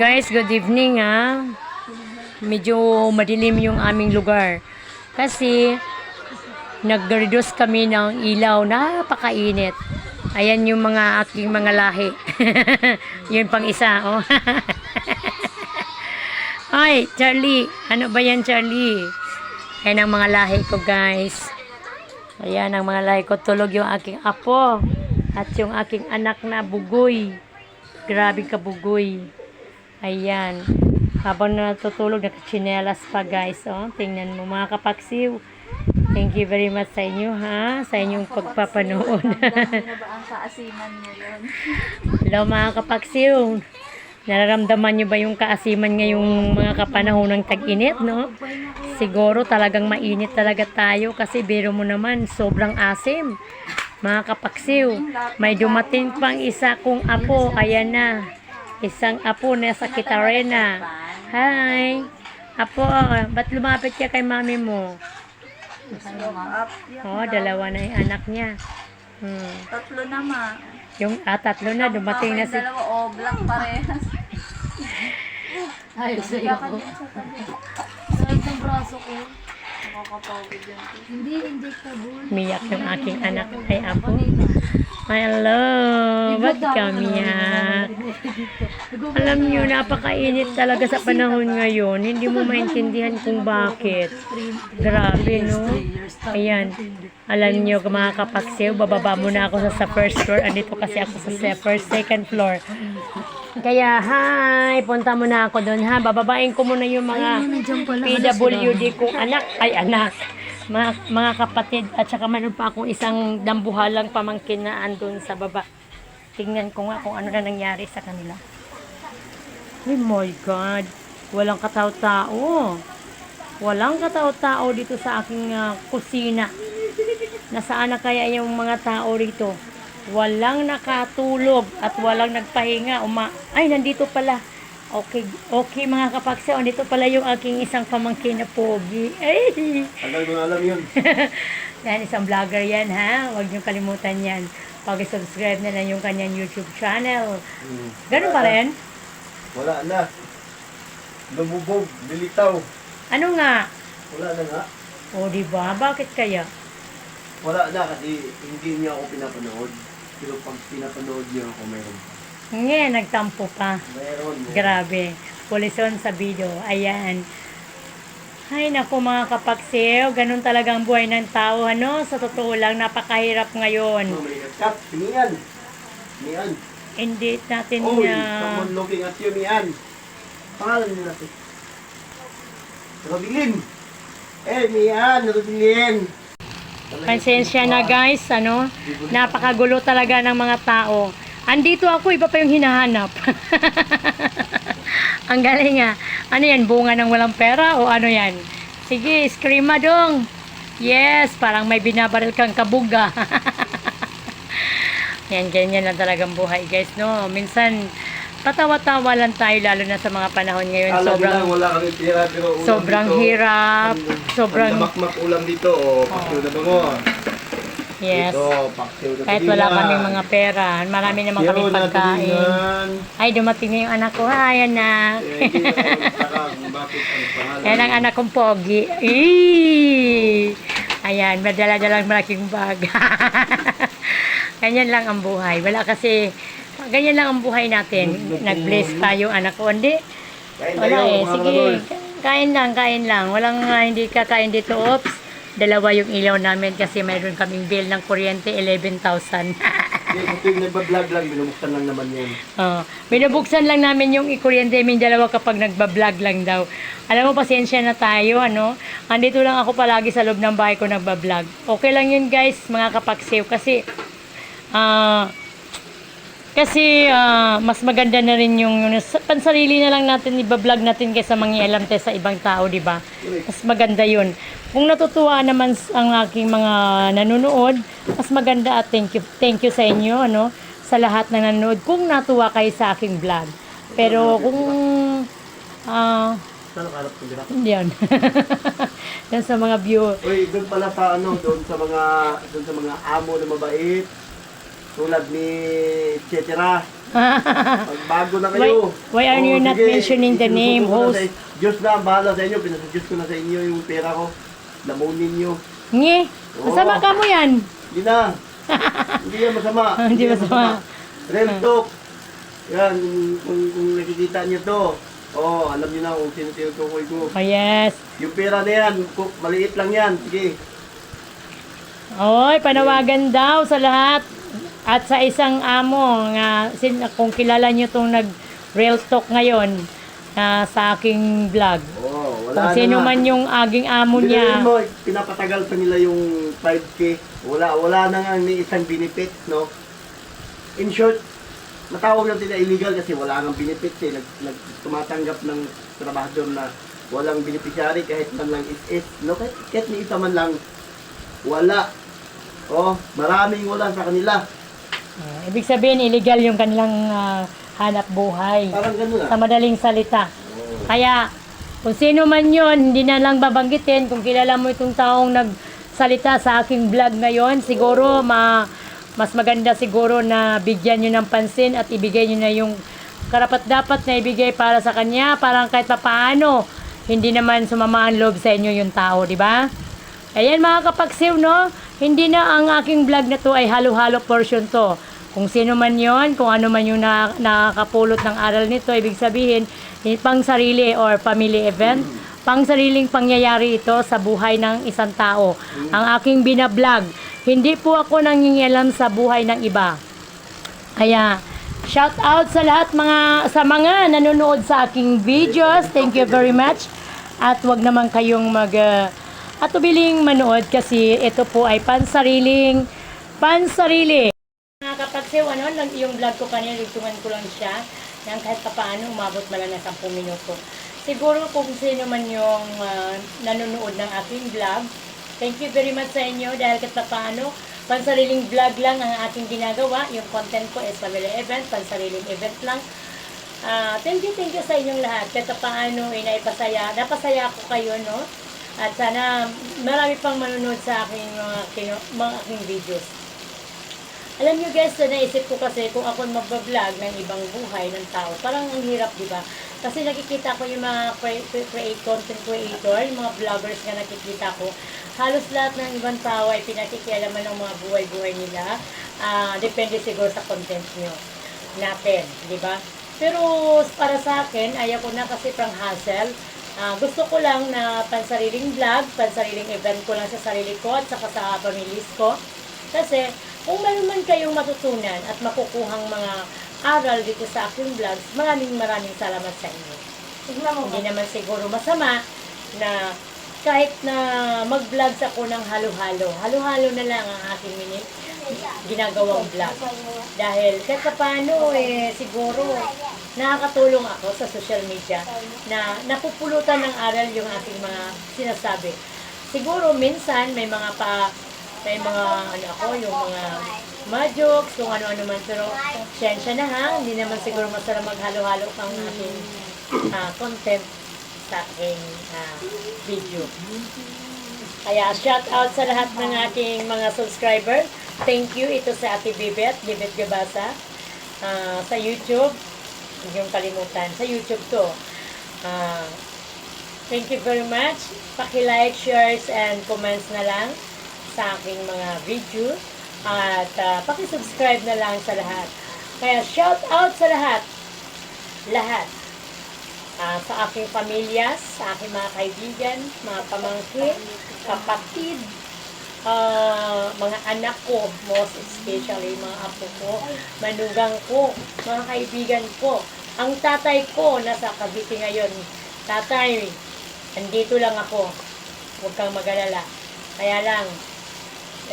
Guys, good evening ha. Medyo madilim yung aming lugar. Kasi nag-reduce kami ng ilaw. Napakainit. Ayan yung mga aking mga lahi. yun pang isa. Oh. Ay, Charlie. Ano ba yan, Charlie? Ayan ang mga lahi ko, guys. Ayan ang mga lahi ko. Tulog yung aking apo. At yung aking anak na bugoy. Grabe ka bugoy. Ayan. Habang natutulog, nakachinelas pa guys. Oh, tingnan mo mga kapaksiw. Thank you very much sa inyo ha. Sa inyong pagpapanood. Na? Hello mga kapaksiw. Nararamdaman nyo ba yung kaasiman ngayong mga kapanahon ng tag-init, no? Siguro talagang mainit talaga tayo kasi biro mo naman, sobrang asim. Mga kapaksiw, may dumating pang isa kong apo, ayan na. Isang apo na sa Kitarena. Hi! Apo, ba't lumapit ka kay mami mo? Yan. Oh, dalawa na yung anak niya. Hmm. Tatlo na ma. Yung ah, tatlo na, dumating na si... Dalawa, oh, black parehas. Ay, sa'yo yan sa braso ko. Nakakapagod yan. Hindi injectable. Miyak yung aking anak kay Apo. Hello! Ba't kamiyak? Alam niyo, napakainit talaga sa panahon ngayon. Hindi mo maintindihan kung bakit. Grabe, no? Ayan. Alam niyo, mga kapaksiw, bababa muna ako sa, sa first floor. Andito kasi ako sa first, second floor. Kaya, hi! Punta muna ako doon, ha? Bababain ko muna yung mga PWD kong anak. Ay, anak. Mga, mga kapatid. At saka meron pa akong isang dambuhalang pamangkin na andun sa baba. Tingnan ko nga kung ano na nangyari sa kanila. Oh my God. Walang katao-tao. Walang katao-tao dito sa aking ah, kusina. Nasaan na kaya yung mga tao rito? Walang nakatulog at walang nagpahinga. Uma Ay, nandito pala. Okay, okay mga kapaksa. Nandito pala yung aking isang pamangkin na pogi. Ay! Tagal mo alam yun. Yan, isang vlogger yan ha. Huwag niyo kalimutan yan. Pag-subscribe na lang yung kanyang YouTube channel. Hmm. Ganun pa rin? Wala na. Lumubog, dilitaw. Ano nga? Wala na nga. O, di ba? Bakit kaya? Wala na kasi hindi niya ako pinapanood. Pero pag pinapanood niya ako, mayroon. Ngayon, nagtampo pa. Mayroon. mayroon. Grabe. Pulison sa video. Ayan. Ay, naku mga kapaksiw. Ganun talagang buhay ng tao. Ano? Sa totoo lang, napakahirap ngayon. Oh, may kat. Mian. Mian. Hindi natin Oh, na... someone looking at you, Mian. Pangalan niyo natin. Robilin. Eh, Mian, Robilin. Pasensya na guys, ano? Napakagulo talaga ng mga tao. Andito ako, iba pa yung hinahanap. Ang galing nga. Ano yan, bunga ng walang pera o ano yan? Sige, screama dong. Yes, parang may binabaril kang kabuga. yan, ganyan lang talagang buhay guys, no? Minsan, patawa-tawa lang tayo lalo na sa mga panahon ngayon. Alam Sobrang, nila, wala kami pera, pero ulam sobrang dito. hirap. Sobrang, Ang damakmak ulam dito, oh, paksiw na bango. yes. Dito, paksiw na Kahit wala kaming mga pera, marami naman na pagkain. Ay, dumating na yung anak ko. Hi, anak. Ang. Yan ang anak kong pogi. Eee! Ayan, madala-dalang malaking bag. ganyan lang ang buhay. Wala kasi, ganyan lang ang buhay natin. Nag-bless yung anak ko. Hindi, wala tayo, eh. Sige, kain lang, kain lang. Walang ah, hindi kakain dito. Oops. Dalawa yung ilaw namin kasi mayroon kaming bill ng kuryente, 11,000. Hindi, kung tuwing nagbablog lang, binubuksan lang naman yun. Oh, binubuksan lang namin yung ikuryente min dalawa kapag nagba-vlog lang daw. Alam mo, pasensya na tayo, ano? Andito lang ako palagi sa loob ng bahay ko nagba-vlog. Okay lang yun, guys, mga kapaksiw. Kasi, ah, kasi ah, mas maganda na rin yung, yung sa- pansarili na lang natin iba-vlog natin kaysa mangialam tayo sa ibang tao, di ba? Mas maganda yun. Kung natutuwa naman ang aking mga nanonood, mas maganda at thank you, thank you sa inyo, ano, sa lahat na nanonood. Kung natuwa kayo sa aking vlog. Pero kung, ah, hindi yan. yan sa mga view. Uy, doon pala sa ano, doon sa mga doon sa mga amo na mabait. Tulad ni Chetera. Magbago na kayo. Why- why are you not mentioning the name, host? sa- Diyos na bahala sa inyo. Pinasudyos ko na sa inyo yung pera ko. Lamunin nyo. Nge, masama ka mo yan. Hindi na. Hindi yan masama. Hindi masama. Real talk. Yan, kung, kung, nakikita niyo to, oh, alam niyo na kung sino tinutukoy ko. Oh yes. Yung pera na yan, maliit lang yan. Sige. Oy, panawagan daw sa lahat. At sa isang amo nga sin, kung kilala niyo tong nag real talk ngayon ah, sa aking vlog. Oh, wala Kung na sino nga. man yung aging amo niya. mo, pinapatagal pa nila yung 5K. Wala, wala na nga ni isang benefit, no? In short, matawag natin na illegal kasi wala nang benefit eh. Nag, nag, tumatanggap ng trabahador na walang beneficiary kahit man lang is-is. No? Kahit, kahit ni isa man lang, wala. Oh, maraming wala sa kanila. Ah, ibig sabihin illegal yung kanilang ah, hanap buhay. Parang ganun Sa ah. madaling salita. Oh. Kaya, kung sino man yon hindi na lang babanggitin. Kung kilala mo itong taong nagsalita sa aking vlog ngayon, siguro ma, mas maganda siguro na bigyan nyo ng pansin at ibigay nyo na yung karapat dapat na ibigay para sa kanya. Parang kahit pa paano, hindi naman sumamaan loob sa inyo yung tao, di ba? Ayan mga kapagsiw, no? Hindi na ang aking vlog na to ay halo-halo portion to. Kung sino man yon, kung ano man yung na, nakakapulot ng aral nito, ibig sabihin, eh, pang sarili or family event, pang sariling pangyayari ito sa buhay ng isang tao. Ang aking binablog, hindi po ako nangingialam sa buhay ng iba. Kaya, shout out sa lahat mga sa mga nanonood sa aking videos. Thank you very much. At wag naman kayong mag uh, atubiling manood kasi ito po ay pansariling pansarili. Mga kapagsiw, ano, lang yung vlog ko kanina, lugtungan ko lang siya nang kahit pa paano umabot man lang ng 10 minuto. Siguro kung sino man yung ah, nanonood ng aking vlog, thank you very much sa inyo dahil kahit pa paano, pansariling vlog lang ang aking ginagawa. Yung content ko is family event, pansariling event lang. Ah, thank you, thank you sa inyong lahat. Kahit pa paano, eh, naipasaya, napasaya ko kayo, no? At sana marami pang manonood sa aking mga, kino, mga aking videos. Alam nyo guys, na naisip ko kasi kung ako magbablog ng ibang buhay ng tao, parang ang hirap, di ba? Kasi nakikita ko yung mga cre- cre- create content creator, yung mga vloggers na nakikita ko, halos lahat ng ibang tao ay pinakikialaman ng mga buhay-buhay nila. Ah, depende siguro sa content nyo natin, di ba? Pero para sa akin, ayaw ko na kasi pang hassle. Ah, gusto ko lang na pansariling vlog, pansariling event ko lang sa sarili ko at saka sa pamilis ko. Kasi kung mayroon man kayong matutunan at makukuhang mga aral dito sa aking vlogs, maraming maraming salamat sa inyo. Hindi naman siguro masama na kahit na mag-vlogs ako ng halo-halo, halo-halo na lang ang aking mini ginagawang vlog. Dahil kahit pa paano eh, siguro nakakatulong ako sa social media na napupulutan ng aral yung aking mga sinasabi. Siguro minsan may mga pa may mga ano ako, yung mga mga jokes, kung ano-ano man. Pero, sensya na ha, hindi naman siguro masarap maghalo-halo ang aking ah, content sa aking ah, video. Kaya, shout out sa lahat ng aking mga subscriber. Thank you. Ito sa Ate Bibet, Bibet Gabasa. Ah, sa YouTube, huwag yung kalimutan. Sa YouTube to. Ah, thank you very much. Paki-like, shares, and comments na lang sa aking mga video. At uh, paki-subscribe na lang sa lahat. Kaya shout out sa lahat. Lahat. Ah, sa aking pamilya, sa aking mga kaibigan, mga pamangkin, kapatid, ah, mga anak ko, most especially mga apo ko, manugang ko, mga kaibigan ko. Ang tatay ko nasa Cavite ngayon. Tatay, andito lang ako. Huwag kang mag-alala. Kaya lang,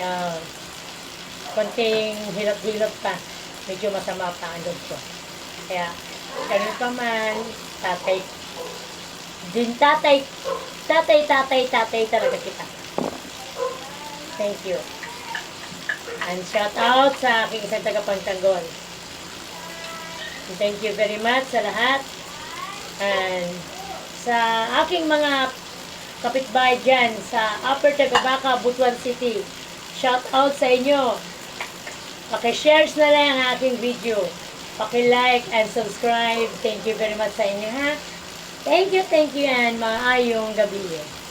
ah, konting hilot-hilot pa. Medyo masama pa ang loob ko. Kaya, kami pa man, tatay, din tatay, tatay, tatay, tatay talaga kita. Thank you. And shout out sa aking isang tagapagtanggol. Thank you very much sa lahat. And sa aking mga kapitbahay dyan sa Upper Tagabaka, Butuan City. Shout out sa inyo. Pakishares na lang ang aking video. Paki-like and subscribe. Thank you very much sa inyo ha. Thank you, thank you and maayong gabi.